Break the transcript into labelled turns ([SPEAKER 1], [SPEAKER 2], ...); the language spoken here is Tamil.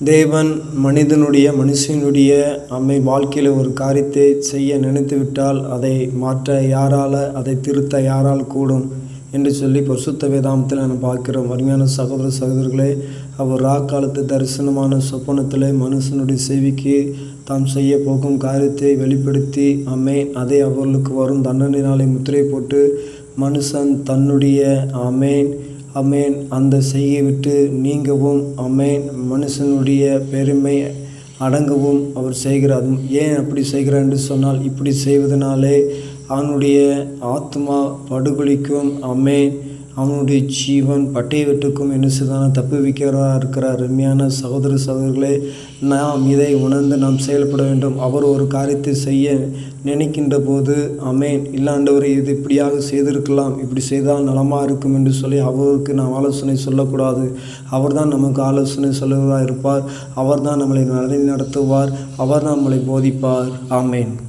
[SPEAKER 1] தேவன் மனிதனுடைய மனுஷனுடைய அம்மை வாழ்க்கையில் ஒரு காரியத்தை செய்ய நினைத்துவிட்டால் அதை மாற்ற யாரால் அதை திருத்த யாரால் கூடும் என்று சொல்லி பரிசுத்த வேதாமத்தில் நான் பார்க்கிறோம் அருமையான சகோதர சகோதரர்களே அவர் ரா காலத்து தரிசனமான சொப்பனத்தில் மனுஷனுடைய செவிக்கு தாம் செய்ய போகும் காரியத்தை வெளிப்படுத்தி அம்மை அதை அவர்களுக்கு வரும் தண்டனையினாலே முத்திரை போட்டு மனுஷன் தன்னுடைய அமேன் அமேன். அந்த செய்கை விட்டு நீங்கவும் அமேன். மனுஷனுடைய பெருமை அடங்கவும் அவர் செய்கிறார். ஏன் அப்படி செய்கிறார் என்று சொன்னால் இப்படி செய்வதனாலே அவனுடைய ஆத்மா படுகொலிக்கும். அமேன். அவனுடைய ஜீவன் பட்டை வெட்டுக்கும் என்ன செய்தான தப்பு வைக்கிறதா இருக்கிறார். அருமையான சகோதர சகோதரர்களே நாம் இதை உணர்ந்து நாம் செயல்பட வேண்டும். அவர் ஒரு காரியத்தை செய்ய நினைக்கின்ற போது அமேன் இல்லாண்டவர் இது இப்படியாக செய்திருக்கலாம். இப்படி செய்தால் நலமாக இருக்கும் என்று சொல்லி அவருக்கு நாம் ஆலோசனை சொல்லக்கூடாது. அவர்தான் நமக்கு ஆலோசனை சொல்லுவதாக இருப்பார். அவர்தான் நம்மளை நடத்தி நடத்துவார். அவர் தான் நம்மளை போதிப்பார். ஆமேன்.